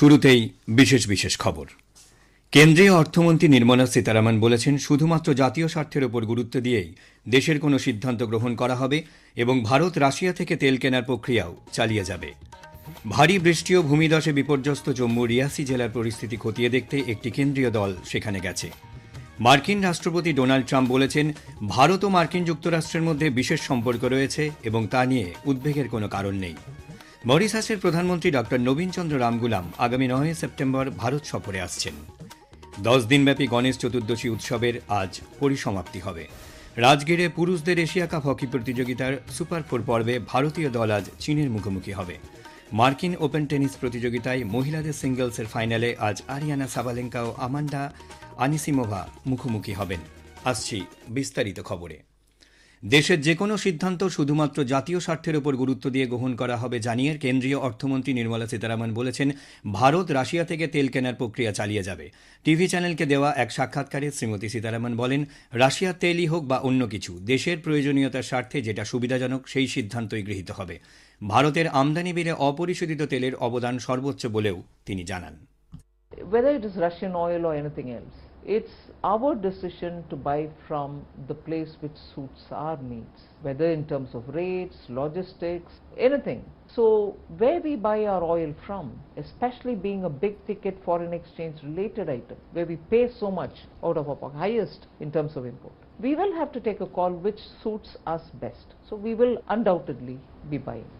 শুরুতেই বিশেষ বিশেষ খবর। কেন্দ্রীয় অর্থমন্ত্রী নির্মলা সীতারামন বলেছেন, শুধুমাত্র জাতীয় স্বার্থের ওপর গুরুত্ব দিয়েই দেশের কোনো সিদ্ধান্ত গ্রহণ করা হবে এবং ভারত রাশিয়া থেকে তেল কেনার প্রক্রিয়াও চালিয়ে যাবে। ভারী বৃষ্টি ও ভূমিধসে বিপর্যস্ত জম্মু রিয়াসি জেলার পরিস্থিতি খতিয়ে দেখতে একটি কেন্দ্রীয় দল সেখানে গেছে। মার্কিন রাষ্ট্রপতি ডোনাল্ড ট্রাম্প বলেছেন, ভারত ও মার্কিন যুক্তরাষ্ট্রের মধ্যে বিশেষ সম্পর্ক রয়েছে এবং তা নিয়ে উদ্বেগের কোনো কারণ নেই। মরিসাসের প্রধানমন্ত্রী ডক্টর নবীনচন্দ্র রামগুলাম আগামী নয় সেপ্টেম্বর ভারত সফরে আসছেন। দশ দিনব্যাপী গণেশ চতুর্দশী উৎসবের আজ পরিসমাপ্তি হবে। রাজগীরে পুরুষদের এশিয়া কাপ হকি প্রতিযোগিতার সুপার ফোর পর্বে ভারতীয় দল আজ চীনের মুখোমুখি হবে। মার্কিন ওপেন টেনিস প্রতিযোগিতায় মহিলাদের সিঙ্গলসের ফাইনালে আজ আরিয়ানা সাবালেঙ্কা ও আমান্ডা আনিসিমোভা মুখোমুখি হবেন। আসছি বিস্তারিত খবরে। দেশের যে কোনো সিদ্ধান্ত শুধুমাত্র জাতীয় স্বার্থের উপর গুরুত্ব দিয়ে গ্রহণ করা হবে জানিয়ে কেন্দ্রীয় অর্থমন্ত্রী নির্মলা সীতারামন বলেছেন ভারত রাশিয়া থেকে তেল কেনার প্রক্রিয়া চালিয়ে যাবে। টিভি চ্যানেলকে দেওয়া এক সাক্ষাৎকারে শ্রীমতী সীতারামন বলেন রাশিয়ার তেলই হোক বা অন্য কিছু দেশের প্রয়োজনীয়তার স্বার্থে যেটা সুবিধাজনক সেই সিদ্ধান্তই গৃহীত হবে। ভারতের আমদানি বেড়ে অপরিশোধিত তেলের অবদান সর্বোচ্চ বলেও তিনি জানান। Whether it is Russian oil or anything else, it's our decision to buy from the place which suits our needs, whether in terms of rates, logistics, anything. So, where we buy our oil from, especially being a big ticket foreign exchange related item, where we pay so much out of our highest in terms of import, we will have to take a call which suits us best. So, we will undoubtedly be buying.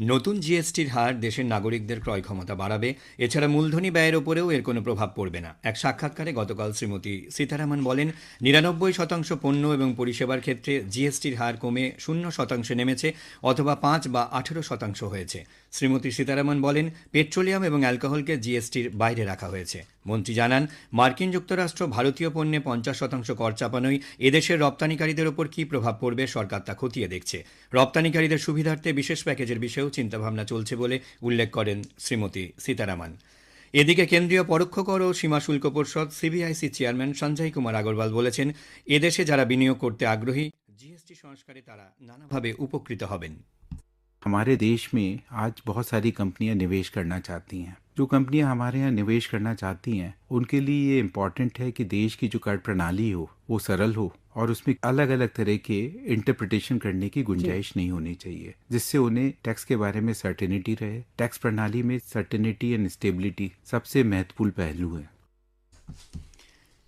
নতুন জিএসটির হার দেশের নাগরিকদের ক্রয় ক্ষমতা বাড়াবে। এছাড়া মূলধনী ব্যয়ের ওপরেও এর কোনো প্রভাব পড়বে না। এক সাক্ষাৎকারে গতকাল শ্রীমতী সীতারামন বলেন, নিরানব্বই শতাংশ পণ্য এবং পরিষেবার ক্ষেত্রে জিএসটির হার কমে শূন্য শতাংশে নেমেছে অথবা পাঁচ বা আঠেরো শতাংশ হয়েছে। শ্রীমতী সীতারামন বলেন, পেট্রোলিয়াম এবং অ্যালকোহলকে জিএসটির বাইরে রাখা হয়েছে। মন্ত্রী জানান, মার্কিন যুক্তরাষ্ট্র ভারতীয় পণ্যে পঞ্চাশ শতাংশ কর চাপানোই এদেশের রপ্তানিকারীদের ওপর কী প্রভাব পড়বে সরকার তা খতিয়ে দেখছে। রপ্তানিকারীদের সুবিধার্থে বিশেষ প্যাকেজের বিষয়েও চিন্তাভাবনা চলছে বলে উল্লেখ করেন শ্রীমতী সীতারামন। এদিকে কেন্দ্রীয় পরোক্ষ কর ও সীমা শুল্ক পরিষদ সিবিআইসি চেয়ারম্যান সঞ্জয় কুমার আগরওয়াল বলেছেন, এদেশে যারা বিনিয়োগ করতে আগ্রহী জিএসটি সংস্কারে তারা নানাভাবে উপকৃত হবেন। हमारे देश में आज बहुत सारी कंपनियाँ निवेश करना चाहती हैं। जो कंपनियाँ हमारे यहाँ निवेश करना चाहती हैं उनके लिए ये इंपॉर्टेंट है कि देश की जो कर प्रणाली हो वो सरल हो और उसमें अलग अलग तरह के इंटरप्रिटेशन करने की गुंजाइश नहीं होनी चाहिए जिससे उन्हें टैक्स के बारे में सर्टेनिटी रहे। टैक्स प्रणाली में सर्टेनिटी एंड स्टेबिलिटी सबसे महत्वपूर्ण पहलू है।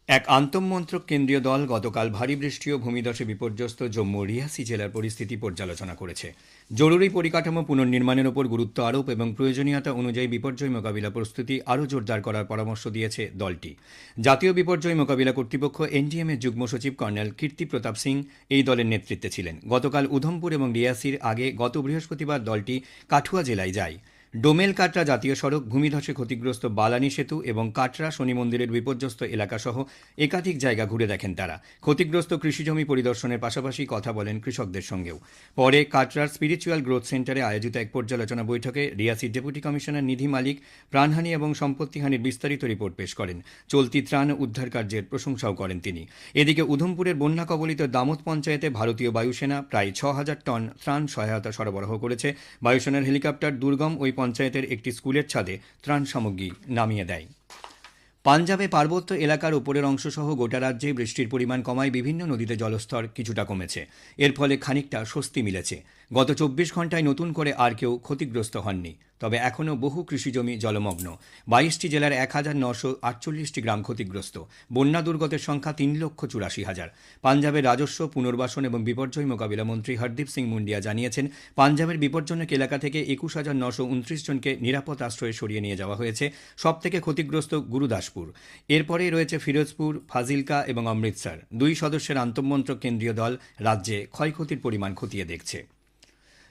এক আন্তঃমন্ত্রক কেন্দ্রীয় দল গতকাল ভারী বৃষ্টি ও ভূমিধসে বিপর্যস্ত জম্মু রিয়াসি জেলার পরিস্থিতি পর্যালোচনা করেছে। জরুরি পরিকাঠামো পুনর্নির্মাণের উপর গুরুত্ব আরোপ এবং প্রয়োজনীয়তা অনুযায়ী বিপর্যয় মোকাবিলা প্রস্তুতি আরও জোরদার করার পরামর্শ দিয়েছে দলটি। জাতীয় বিপর্যয় মোকাবিলা কর্তৃপক্ষ এনডিএম এর যুগ্ম সচিব কর্নেল কীর্তি প্রতাপ সিং এই দলের নেতৃত্বে ছিলেন। গতকাল উধমপুর এবং রিয়াসির আগে গত বৃহস্পতিবার দলটি কাঠুয়া জেলায় যায়। ডোমেল কাটরা জাতীয় সড়ক, ভূমিধসে ক্ষতিগ্রস্ত বালানি সেতু এবং কাটরা শনি মন্দিরের বিপর্যস্ত এলাকাসহ একাধিক জায়গা ঘুরে দেখেন তারা। ক্ষতিগ্রস্ত কৃষিজমি পরিদর্শনের পাশাপাশি কথা বলেন কৃষকদের সঙ্গেও। পরে কাটরার স্পিরিচুয়াল গ্রোথ সেন্টারে আয়োজিত এক পর্যালোচনা বৈঠকে রিয়াসির ডেপুটি কমিশনার নিধি মালিক প্রাণহানি এবং সম্পত্তিহানির বিস্তারিত রিপোর্ট পেশ করেন। চলতি ত্রাণ উদ্ধার কার্যের প্রশংসাও করেন তিনি। এদিকে উধমপুরের বন্যা কবলিত দামোদ পঞ্চায়েতে ভারতীয় বায়ুসেনা প্রায় ছ হাজার টন ত্রাণ সহায়তা সরবরাহ করেছে। বায়ুসেনার হেলিকপ্টার দুর্গম ওই পঞ্চায়েতের একটি স্কুলের ছাদে ত্রাণ সামগ্রী নামিয়ে দেয়। পাঞ্জাবে পার্বত্য এলাকার উপরের অংশসহ গোটা রাজ্যে বৃষ্টির পরিমাণ কমায় বিভিন্ন নদীতে জলস্তর কিছুটা কমেছে। এর ফলে খানিকটা স্বস্তি মিলেছে। গত চব্বিশ ঘন্টায় নতুন করে আর কেউ ক্ষতিগ্রস্ত হননি। তবে এখনও বহু কৃষিজমি জলমগ্ন। বাইশটি জেলার এক হাজার নশো আটচল্লিশটি গ্রাম ক্ষতিগ্রস্ত। বন্যা দুর্গতের সংখ্যা তিন লক্ষ চুরাশি হাজার। পাঞ্জাবের রাজস্ব, পুনর্বাসন এবং বিপর্যয় মোকাবিলা মন্ত্রী হরদীপ সিং মুন্ডিয়া জানিয়েছেন, পাঞ্জাবের বিপজ্জনক এলাকা থেকে একুশ হাজার নশো উনত্রিশ জনকে নিরাপদ আশ্রয়ে সরিয়ে নিয়ে যাওয়া হয়েছে। সব থেকে ক্ষতিগ্রস্ত গুরুদাসপুর। এরপরেই রয়েছে ফিরোজপুর, ফাজিলকা এবং অমৃতসর। দুই সদস্যের আন্তঃমন্ত্রক কেন্দ্রীয় দল রাজ্যে ক্ষয়ক্ষতির পরিমাণ খতিয়ে দেখছে।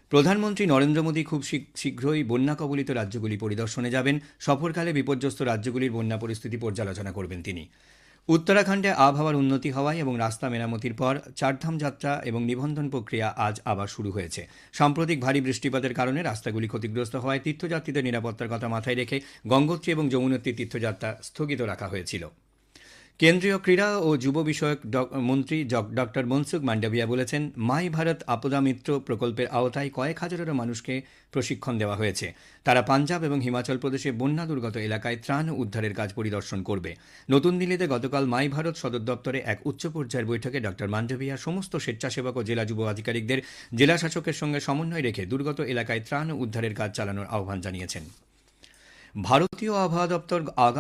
প্রধানমন্ত্রী নরেন্দ্র মোদী খুব শীঘ্র- শীঘ্রই বন্যা কবলিত রাজ্যগুলি পরিদর্শনে যাবেন। সফরকালে বিপর্যস্ত রাজ্যগুলির বন্যা পরিস্থিতি পর্যালোচনা করবেন তিনি। উত্তরাখণ্ডে আবহাওয়ার উন্নতি হওয়ায় এবং রাস্তা মেরামতির পর চারধাম যাত্রা এবং নিবন্ধন প্রক্রিয়া আজ আবার শুরু হয়েছে। সাম্প্রতিক ভারী বৃষ্টিপাতের কারণে রাস্তাগুলি ক্ষতিগ্রস্ত হওয়ায় তীর্থযাত্রীদের নিরাপত্তার কথা মাথায় রেখে গঙ্গোত্রী এবং যমুনোত্রী তীর্থযাত্রা স্থগিত রাখা হয়েছিল। কেন্দ্রীয় ক্রীড়া ও যুব বিষয়ক মন্ত্রী ডক্টর মনসুখ মান্ডাবিয়া বলেছেন, মাই ভারত আপদা মিত্র প্রকল্পের আওতায় কয়েক হাজারেরও মানুষকে প্রশিক্ষণ দেওয়া হয়েছে। তারা পাঞ্জাব এবং হিমাচল প্রদেশে বন্যা দুর্গত এলাকায় ত্রাণ উদ্ধারের কাজ পরিদর্শন করবে। নতুন দিল্লিতে গতকাল মাই ভারত সদর দপ্তরে এক উচ্চ পর্যায়ের বৈঠকে ডক্টর মান্ডাভিয়া সমস্ত স্বেচ্ছাসেবক ও জেলা যুব আধিকারিকদের জেলা শাসকের সঙ্গে সমন্বয় রেখে দুর্গত এলাকায় ত্রাণ উদ্ধারের কাজ চালানোর আহ্বান জানিয়েছেন। ভারতীয় আবহাওয়া দপ্তর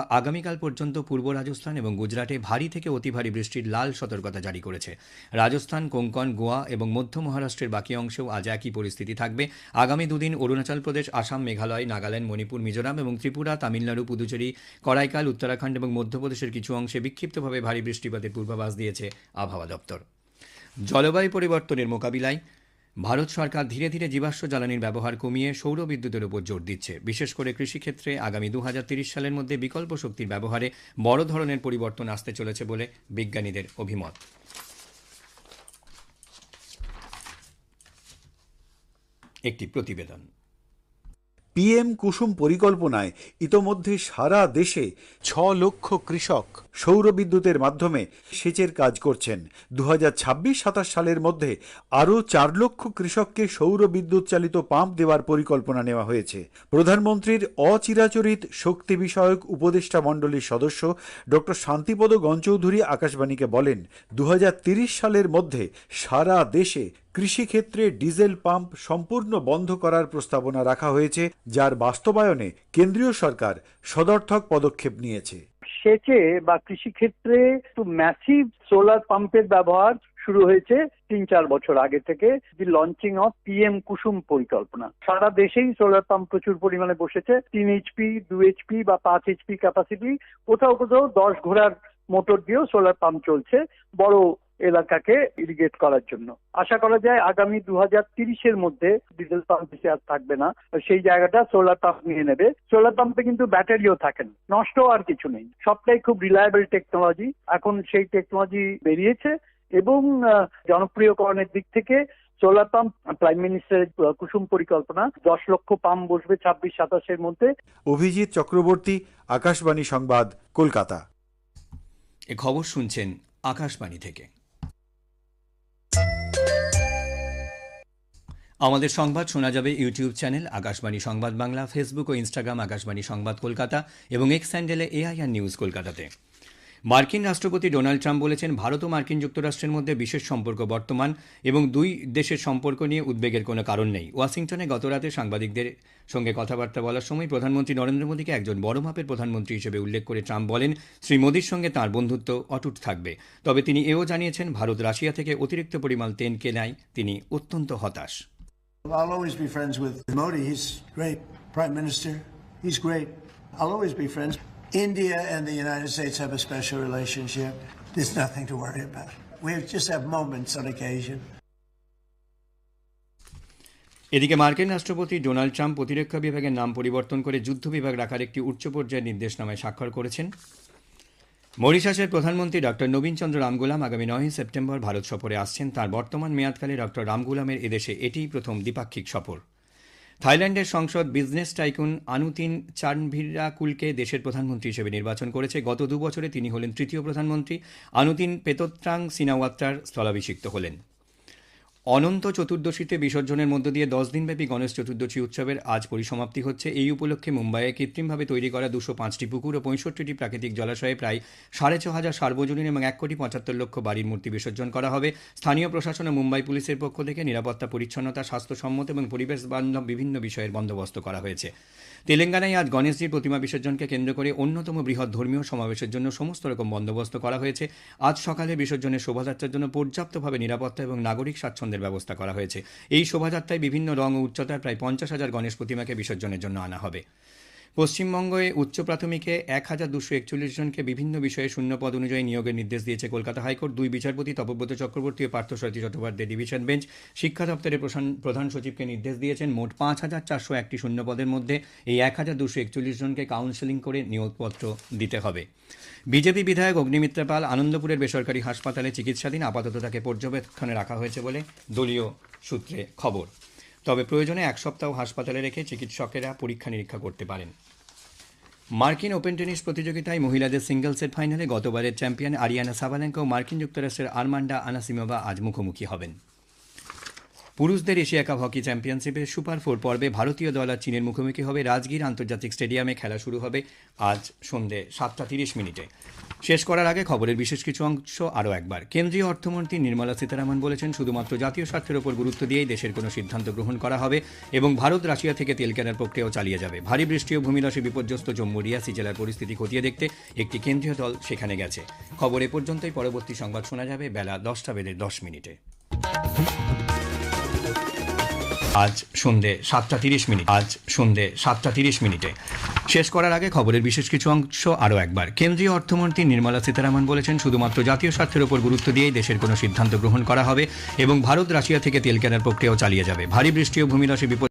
আগামীকাল পর্যন্ত পূর্ব রাজস্থান এবং গুজরাটে ভারী থেকে অতি ভারী বৃষ্টির লাল সতর্কতা জারি করেছে। রাজস্থান, কোঙ্কন, গোয়া এবং মধ্য মহারাষ্ট্রের বাকি অংশেও আজ একই পরিস্থিতি থাকবে। আগামী দুদিন অরুণাচল প্রদেশ, আসাম, মেঘালয়, নাগাল্যান্ড, মণিপুর, মিজোরাম এবং ত্রিপুরা, তামিলনাড়ু, পুদুচেরি, করাইকাল, উত্তরাখণ্ড এবং মধ্যপ্রদেশের কিছু অংশে বিক্ষিপ্তভাবে ভারী বৃষ্টিপাতের পূর্বাভাস দিয়েছে আবহাওয়া দপ্তর। জলবায়ু পরিবর্তনের মোকাবিলায় ভারত সরকার ধীরে ধীরে জীবাশ্ম জ্বালানির ব্যবহার কমিয়ে সৌর বিদ্যুতের উপর জোর দিচ্ছে। বিশেষ করে কৃষিক্ষেত্রে আগামী দু সালের মধ্যে বিকল্প শক্তির ব্যবহারে বড় ধরনের পরিবর্তন আসতে চলেছে বলে বিজ্ঞানীদের অভিমত। একটি প্রতিবেদন। পিএম কুসুম পরিকল্পনায় ইতোমধ্যে সারা দেশে ছ লক্ষ কৃষক সৌর বিদ্যুতের মাধ্যমে সেচের কাজ করছেন। দু হাজার সালের মধ্যে আরও চার লক্ষ কৃষককে সৌর বিদ্যুৎ চালিত পাম্প দেওয়ার পরিকল্পনা নেওয়া হয়েছে। প্রধানমন্ত্রীর অচিরাচরিত শক্তি বিষয়ক উপদেষ্টা মণ্ডলীর সদস্য ডক্টর শান্তিপদ গঞ্চৌধুরী আকাশবাণীকে বলেন দু সালের মধ্যে সারা দেশে কৃষিক্ষেত্রে ডিজেল পাম্প সম্পূর্ণ বন্ধ করার প্রস্তাবনা রাখা হয়েছে, যার বাস্তবায়নে কেন্দ্রীয় সরকার সদর্থক পদক্ষেপ নিয়েছে। সেচে বা কৃষিক্ষেত্রে ম্যাসিভ সোলার পাম্পের ব্যবহার শুরু হয়েছে তিন চার বছর আগে থেকে the launching of PM Kusum পরিকল্পনা। সারা দেশেই সোলার পাম্প প্রচুর পরিমাণে বসেছে, তিন এইচপি দু এইচপি বা পাঁচ এইচপি ক্যাপাসিটি কোথাও কোথাও দশ ঘোড়ার মোটর দিয়েও সোলার পাম্প চলছে, বড় এলাকাকে ইরিগেট করার জন্য। আশা করা যায় আগামী দু হাজার তিরিশের মধ্যে ডিজেল পাম্প বেশি আর থাকবে না। সেই জায়গাটা সোলার পাম্প নিয়ে নেবে। সোলার পাম্পে কিন্তু ব্যাটারিও থাকে না। নষ্ট আর কিছু নেই। সবটাই খুব রিলায়েবল টেকনোলজি এখন সেই টেকনোলজি বেরিয়েছে এবং আহ, জনপ্রিয়করণের দিক থেকে সোলার পাম্প প্রাইম মিনিস্টারের কুসুম পরিকল্পনা দশ লক্ষ পাম্প বসবে ছাব্বিশ সাতাশের মধ্যে। অভিজিৎ চক্রবর্তী আকাশবাণী সংবাদ কলকাতা। এ খবর শুনছেন আকাশবাণী থেকে। আমাদের সংবাদ শোনা যাবে ইউটিউব চ্যানেল, আকাশবাণী সংবাদ বাংলা, ফেসবুক ও ইনস্টাগ্রাম, আকাশবাণী সংবাদ কলকাতা এবং এক্স হ্যান্ডেলে এআইআর নিউজ কলকাতাতে। মার্কিন রাষ্ট্রপতি ডোনাল্ড ট্রাম্প বলেছেন, ভারত ও মার্কিন যুক্তরাষ্ট্রের মধ্যে বিশেষ সম্পর্ক বর্তমান এবং দুই দেশের সম্পর্ক নিয়ে উদ্বেগের কোনো কারণ নেই। ওয়াশিংটনে গতরাতে সাংবাদিকদের সঙ্গে কথাবার্তা বলার সময় প্রধানমন্ত্রী নরেন্দ্র মোদীকে একজন বড় মাপের প্রধানমন্ত্রী হিসেবে উল্লেখ করে ট্রাম্প বলেন, শ্রী মোদীর সঙ্গে তাঁর বন্ধুত্ব অটুট থাকবে। তবে তিনি এও জানিয়েছেন, ভারত রাশিয়া থেকে অতিরিক্ত পরিমাণ তেল কেনায় তিনি অত্যন্ত হতাশ। I'll always be friends with Modi. He's great. Prime Minister, he's great. I'll always be friends. India and the United States have a special relationship. There's nothing to worry about. We just have moments on occasion. এদিকে মার্কিন রাষ্ট্রপতি Donald Trump প্রতিরক্ষা বিভাগের নাম পরিবর্তন করে যুদ্ধ বিভাগ রাখার একটি উচ্চ পর্যায়ের নির্দেশনামায় স্বাক্ষর করেছেন মরিশাসের প্রধানমন্ত্রী ডক্টর নবীনচন্দ্র রামগুলাম আগামী নয়ই সেপ্টেম্বর ভারত সফরে আসছেন। তার বর্তমান মেয়াদকালে ডক্টর রামগুলামের এদেশে এটিই প্রথম দ্বিপাক্ষিক সফর। থাইল্যান্ডের সংসদ বিজনেস টাইকুন আনুতিন চানভিরাকুলকে দেশের প্রধানমন্ত্রী হিসেবে নির্বাচন করেছে। গত দু বছরে তিনি হলেন তৃতীয় প্রধানমন্ত্রী। আনুতিন পেতোত্রাং সিনাওয়াত্রার স্থলাভিষিক্ত হলেন। অনন্ত চতুর্দশীতে বিসর্জনের মধ্য দিয়ে দশ দিনব্যাপী গণেশ চতুর্দশী উৎসবের আজ পরিসমাপ্তি হচ্ছে। এই উপলক্ষে মুম্বাইয়ে কৃত্রিমভাবে তৈরি করা দুশো পাঁচটি পুকুর ও পঁয়ষট্টিটি প্রাকৃতিক জলাশয়ে প্রায় সাড়ে ছ হাজার সার্বজনীন এবং এক কোটি পঁচাত্তর লক্ষ বাড়ির মূর্তি বিসর্জন করা হবে। স্থানীয় প্রশাসন ও মুম্বাই পুলিশের পক্ষ থেকে নিরাপত্তা, পরিচ্ছন্নতা, স্বাস্থ্যসম্মত এবং পরিবেশ বান্ধব বিভিন্ন বিষয়ের বন্দোবস্ত করা হয়েছে। তেলেঙ্গানায় আজ গণেশজির প্রতিমা বিসর্জনকে কেন্দ্র করে অন্যতম বৃহৎ ধর্মীয় সমাবেশের জন্য সমস্ত রকম বন্দোবস্ত করা হয়েছে। আজ সকালে বিসর্জনের শোভাযাত্রার জন্য পর্যাপ্তভাবে নিরাপত্তা এবং নাগরিক স্বাচ্ছন্দ্যের ব্যবস্থা করা হয়েছে। এই শোভাযাত্রায় বিভিন্ন রং ও উচ্চতার প্রায় পঞ্চাশ হাজার গণেশ প্রতিমাকে বিসর্জনের জন্য আনা হবে। পশ্চিমবঙ্গে উচ্চ প্রাথমিকে এক হাজার দুশো একচল্লিশ জনকে বিভিন্ন বিষয়ে শূন্য পদ অনুযায়ী নিয়োগের নির্দেশ দিয়েছে কলকাতা হাইকোর্ট। দুই বিচারপতি, তপব্রত চক্রবর্তী ও পার্থসারথী চট্টোপাধ্যায় ডিভিশন বেঞ্চ, শিক্ষা দপ্তরের প্রধান- সচিবকে নির্দেশ দিয়েছেন। মোট পাঁচ হাজার চারশো একটি শূন্য পদের মধ্যে এই এক হাজার দুশো একচল্লিশ জনকে কাউন্সেলিং করে নিয়োগপত্র দিতে হবে। বিজেপি বিধায়ক অগ্নিমিত্রা পাল আনন্দপুরের বেসরকারি হাসপাতালে চিকিৎসাধীন আপাতত তাকে পর্যবেক্ষণে রাখা হয়েছে বলে দলীয় সূত্রে খবর। তবে প্রয়োজনে এক সপ্তাহ হাসপাতালে রেখে চিকিৎসকেরা পরীক্ষা নিরীক্ষা করতে পারেন। মার্কিন ওপেন টেনিস প্রতিযোগিতায় মহিলাদের সিঙ্গলসের ফাইনালে গতবারের চ্যাম্পিয়ন আরিয়ানা সাবালেঙ্কা ও মার্কিন যুক্তরাষ্ট্রের আরমান্ডা আনাসিমোভা আজ মুখোমুখি হবেন। পুরুষদের Asia cup hockey championship super four পর্বে ভারতীয় দল আর চীনের মুখোমুখি হবে রাজগীর আন্তর্জাতিক স্টেডিয়ামে খেলা শুরু হবে আজ সন্ধে সাতটা তিরিশ মিনিটে। শেষ করার আগে খবরের বিশেষ কিছু অংশ আরও একবার। কেন্দ্রীয় অর্থমন্ত্রী নির্মলা সীতারামন বলেছেন, শুধুমাত্র জাতীয় স্বার্থের ওপর গুরুত্ব দিয়েই দেশের কোনো সিদ্ধান্ত গ্রহণ করা হবে এবং ভারত রাশিয়া থেকে তেল কেনার প্রক্রিয়াও চালিয়ে যাবে। ভারী বৃষ্টি ও ভূমিধসে বিপর্যস্ত জম্মু রিয়াসি জেলার পরিস্থিতি খতিয়ে দেখতে একটি কেন্দ্রীয় দল সেখানে গেছে। খবর এ পর্যন্তই, পরবর্তী সংবাদ শোনা যাবে বেলা দশটা বেজে দশ মিনিটে। আজ সন্ধে সাতটা তিরিশ মিনিট। আজ সন্ধে সাতটা তিরিশ মিনিটে। শেষ করার আগে খবরের বিশেষ কিছু অংশ আরও একবার। কেন্দ্রীয় অর্থমন্ত্রী নির্মলা সীতারামন বলেছেন, শুধুমাত্র জাতীয় স্বার্থের ওপর গুরুত্ব দিয়েই দেশের কোনো সিদ্ধান্ত গ্রহণ করা হবে এবং ভারত রাশিয়া থেকে তেল কেনার প্রক্রিয়াও চালিয়ে যাবে। ভারী বৃষ্টি ও ভূমিরাশি বিপদ